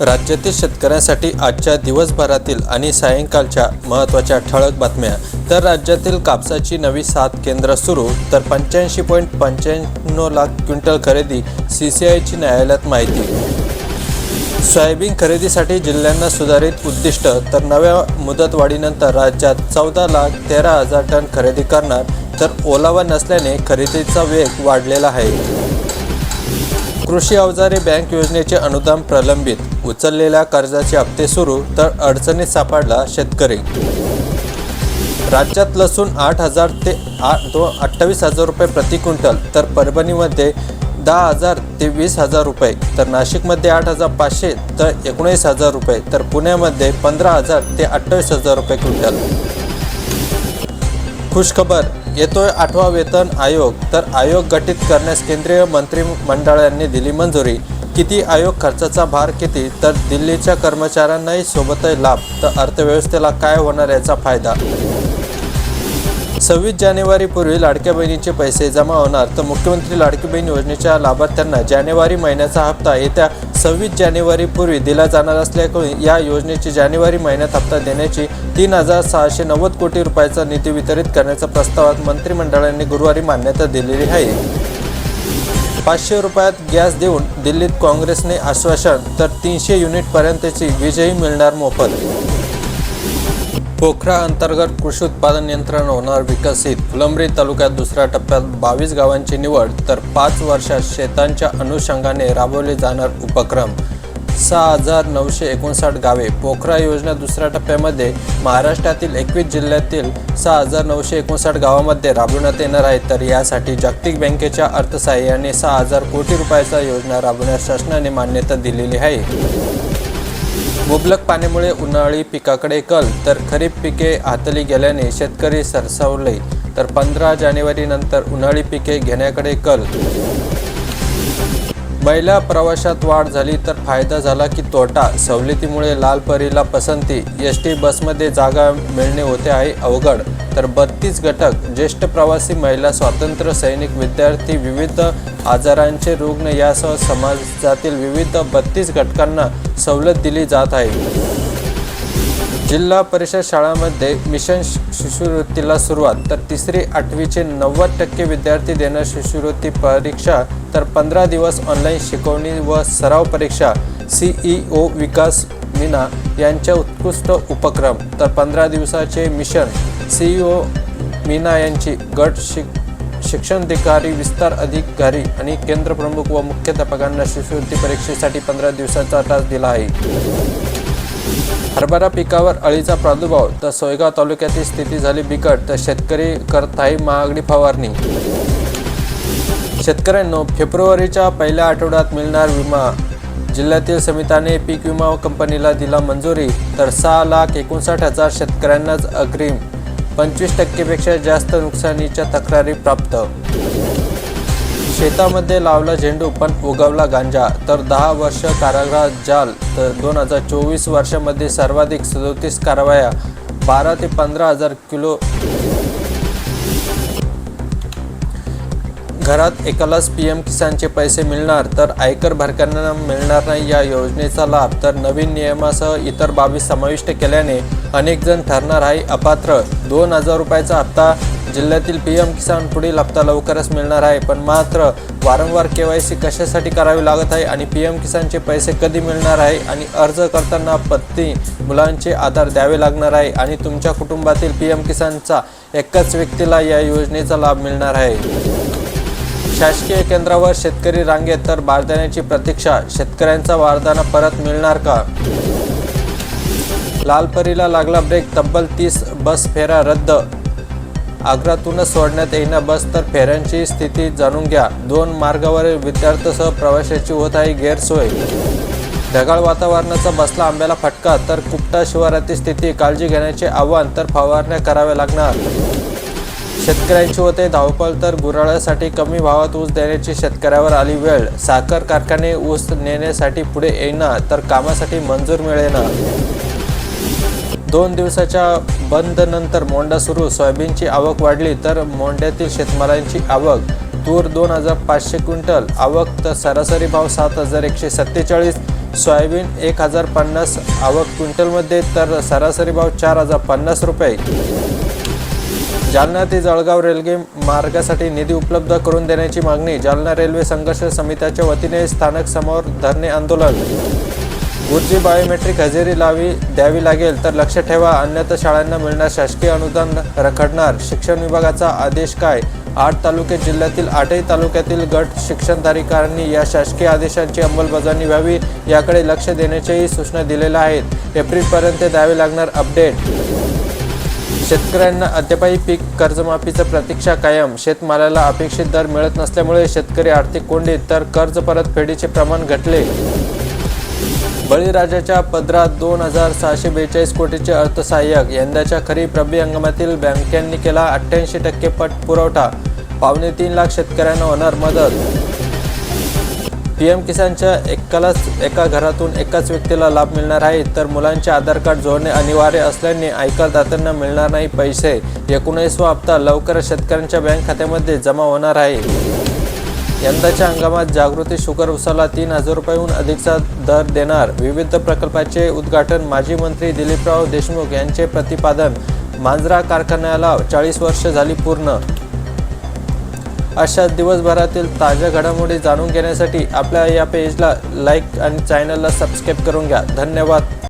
राज्यातील शेतकऱ्यांसाठी आजच्या दिवसभरातील आणि सायंकाळच्या महत्त्वाच्या ठळक बातम्या. तर राज्यातील कापसाची नवी सात केंद्र सुरू. तर पंच्याऐंशी पॉईंट पंच्याण्णव लाख क्विंटल खरेदी सी सी आयची न्यायालयात माहिती. सोयाबीन खरेदीसाठी जिल्ह्यांना सुधारित उद्दिष्ट. तर नव्या मुदतवाढीनंतर राज्यात चौदा लाख तेरा हजार टन खरेदी करणार. तर ओलावा नसल्याने खरेदीचा वेग वाढलेला आहे. कृषी अवजारे बँक योजनेचे अनुदान प्रलंबित. उचललेल्या कर्जाचे हप्ते सुरू तर अडचणीत सापडला शेतकरी. राज्यात लसूण आठ हजार ते आठ दो अठ्ठावीस हजार रुपये प्रति क्विंटल तर परभणीमध्ये दहा हजार ते वीस हजार रुपये तर नाशिकमध्ये आठ हजार पाचशे तर एकोणीस हजार रुपये तर पुण्यामध्ये पंधरा हजार ते अठ्ठावीस हजार रुपये क्विंटल. खुशखबर येतोय आठवा वेतन आयोग. तर आयोग गठीत करण्यास केंद्रीय मंत्रिमंडळाने दिली मंजुरी. किती आयोग खर्चाचा भार किती तर दिल्लीच्या कर्मचाऱ्यांनाही सोबतही लाभ. तर अर्थव्यवस्थेला काय होणार याचा फायदा? सव्वीस जानेवारीपूर्वी लाडक्या बहिणीचे पैसे जमा होणार. तर मुख्यमंत्री लाडकी बहीण योजनेच्या लाभार्थ्यांना जानेवारी महिन्याचा हप्ता. येत्या सव्वीस जानेवारीपूर्वी दिला जाणार असल्याकडून या योजनेची जानेवारी महिन्यात हप्ता देण्याची तीन हजार सहाशे नव्वद कोटी रुपयाचा निधी वितरित करण्याच्या प्रस्तावात मंत्रिमंडळाने गुरुवारी मान्यता दिलेली आहे. पाचशे रुपयात गॅस देऊन दिल्लीत काँग्रेसने आश्वासन तर तीनशे युनिटपर्यंतची वीजही मिळणार मोफत पोखरा अंतर्गत कृषी उत्पादन यंत्रणा होणार विकसित. फुलंब्री तालुक्यात दुसऱ्या टप्प्यात बावीस गावांची निवड तर पाच वर्षात शेतांच्या अनुषंगाने राबवले जाणार उपक्रम. सहा हजार नऊशे एकोणसाठ गावे पोखरा योजना दुसऱ्या टप्प्यामध्ये महाराष्ट्रातील एकवीस जिल्ह्यातील सहा हजार नऊशे एकोणसाठ गावामध्ये राबवण्यात येणार आहे. तर यासाठी जागतिक बँकेच्या अर्थसहाय्याने सहा हजार कोटी रुपयाचा योजना राबवण्यास शासनाने मान्यता दिलेली आहे. मुबलक पाण्यामुळे उन्हाळी पिकाकडे कल तर खरीप पिके हातली गेल्याने शेतकरी सरसावले. तर पंधरा जानेवारीनंतर उन्हाळी पिके घेण्याकडे कल. महिला प्रवाशात वाढ झाली तर फायदा झाला की तोटा. सवलतीमुळे लाल परीला पसंती. एस टी बसमध्ये जागा मिळणे होते आहे अवघड. तर बत्तीस घटक ज्येष्ठ प्रवासी महिला स्वातंत्र्य सैनिक विद्यार्थी विविध आजारांचे रुग्ण यासह समाजातील विविध बत्तीस घटकांना सवलत दिली जात आहे. जिल्हा परिषद शाळांमध्ये मिशन शिष्यवृत्तीला सुरुवात तर तिसरी आठवीचे नव्वद टक्के विद्यार्थी देणार शिष्यवृत्ती परीक्षा तर पंधरा दिवस ऑनलाईन शिकवणी व सराव परीक्षा सीईओ विकास मीना यांच्या उत्कृष्ट उपक्रम तर पंधरा दिवसाचे मिशन सीईओ मीना यांची गट शिक शिक्षणाधिकारी विस्तार अधिकारी आणि केंद्रप्रमुख व मुख्याध्यापकांना शिष्यवृत्ती परीक्षेसाठी पंधरा दिवसाचा तास दिला आहे. हरभरा पिकावर अळीचा प्रादुर्भाव तर सोयगाव तालुक्यातील स्थिती झाली बिकट तर शेतकरी करत आहे महागडी फवारणी. शेतकऱ्यांनो फेब्रुवारीच्या पहिल्या आठवड्यात मिळणार विमा. जिल्ह्यातील समिताने पीक विमा कंपनीला दिला मंजुरी तर सहा लाख एकोणसाठ हजार शेतकऱ्यांनाच अग्रिम पंचवीस टक्केपेक्षा जास्त नुकसानीच्या तक्रारी प्राप्त. शेतामध्ये लावला झेंडू पण उगवला गांजा. तर दहा वर्ष कारागृहात जाल तर दोन हजार चोवीस वर्षामध्ये सर्वाधिक सदोतीस कारवाया बारा ते पंधरा हजार किलो घरात एकालाच पी एम किसानचे पैसे मिळणार तर आयकर भरकऱ्यांना मिळणार नाही या योजनेचा लाभ. तर नवीन नियमासह इतर बाबी समाविष्ट केल्याने अनेकजण ठरणार आहे अपात्र. दोन हजार रुपयाचा हप्ता जिल्ह्यातील पी एम किसान पुढील हप्ता लवकरच मिळणार आहे पण मात्र वारंवार के वाय सी कशासाठी करावी लागत आहे आणि पी एम किसानचे पैसे कधी मिळणार आहे आणि अर्ज करताना पत्नी मुलांचे आधार द्यावे लागणार आहे आणि तुमच्या कुटुंबातील पी एम किसानचा एकाच व्यक्तीला या योजनेचा लाभ मिळणार आहे. शासकीय केंद्रावर शेतकरी रांगेत तर बारदाण्याची प्रतीक्षा शेतकऱ्यांचा बारदाना परत मिळणार का? लालपरीला लागला ब्रेक तब्बल तीस बस फेरा रद्द आग्रातूनच सोडण्यात येईना बस तर फेऱ्यांची स्थिती जाणून घ्या. दोन मार्गावरील विद्यार्थ्यासह प्रवाशाची होत आहे गैरसोय. ढगाळ वातावरणाचा बसला आंब्याला फटका तर कुपटा शिवारातील स्थिती काळजी घेण्याचे आव्हान तर फवारण्या कराव्या लागणार. शेतकऱ्यांची होते धावपळ तर गुराळासाठी कमी भावात ऊस देण्याची शेतकऱ्यावर आली वेळ. साखर कारखाने ऊस नेण्यासाठी पुढे येईना तर कामासाठी मंजूर मिळेना. दोन दिवसाच्या बंद नंतर मोंडा सुरू. सोयाबीनची आवक वाढली तर मोंड्यातील शेतमालांची आवक तूर दोन हजार पाचशे क्विंटल. आवक तर सरासरी भाव सात हजार एकशे सत्तेचाळीस. सोयाबीन एक हजार पन्नास. आवक क्विंटलमध्ये तर सरासरी भाव चार हजार पन्नास रुपये. जालना ते जळगाव रेल्वे मार्गासाठी निधी उपलब्ध करून देण्याची मागणी जालना रेल्वे संघर्ष समित्याच्या वतीने स्थानक समोर धरणे आंदोलन. गुरुजी बायोमेट्रिक हजेरी लावी द्यावी लागेल तर लक्ष ठेवा. अन्यथा शाळांना मिळणार शासकीय अनुदान रखडणार. शिक्षण विभागाचा आदेश काय? आठ तालुके जिल्ह्यातील आठही तालुक्यातील गट शिक्षणधारिकांनी या शासकीय आदेशांची अंमलबजावणी व्हावी याकडे लक्ष देण्याच्याही सूचना दिलेल्या आहेत. एप्रिलपर्यंत द्यावे लागणार अपडेट. शेतकऱ्यांना अद्यापही पीक कर्जमाफीचं प्रतीक्षा कायम. शेतमालाला अपेक्षित दर मिळत नसल्यामुळे शेतकरी आर्थिक कोंडीत तर कर्ज परतफेडीचे प्रमाण घटले. बळीराजाच्या पदरात दोन हजार सहाशे बेचाळीस कोटीचे अर्थसहाय्यक यंदाच्या खरीप रब्बी हंगामातील बँकांनी केला अठ्ठ्याऐंशी टक्के पट पुरवठा. पावणे तीन लाख शेतकऱ्यांना होणार मदत. पी एम किसानच्या एकालाच एका घरातून एकाच व्यक्तीला लाभ मिळणार आहे तर मुलांचे आधार कार्ड जोडणे अनिवार्य असल्याने आयकरदात्यांना मिळणार नाही पैसे. एकोणीसवा हप्ता लवकरच शेतकऱ्यांच्या बँक खात्यामध्ये जमा होणार आहे. यंदाच्या हंगामात जागृती शुगर उसाला तीन हजार रुपयाहून अधिकचा दर देणार. विविध प्रकल्पाचे उद्घाटन माजी मंत्री दिलीपराव देशमुख यांचे प्रतिपादन मांजरा कारखान्याला चाळीस वर्ष झाली पूर्ण. अशा दिवसभरातील ताज्या घडामोडी जाणून घेण्यासाठी आपल्या या पेजला लाईक आणि चॅनलला सबस्क्राईब करून घ्या. धन्यवाद.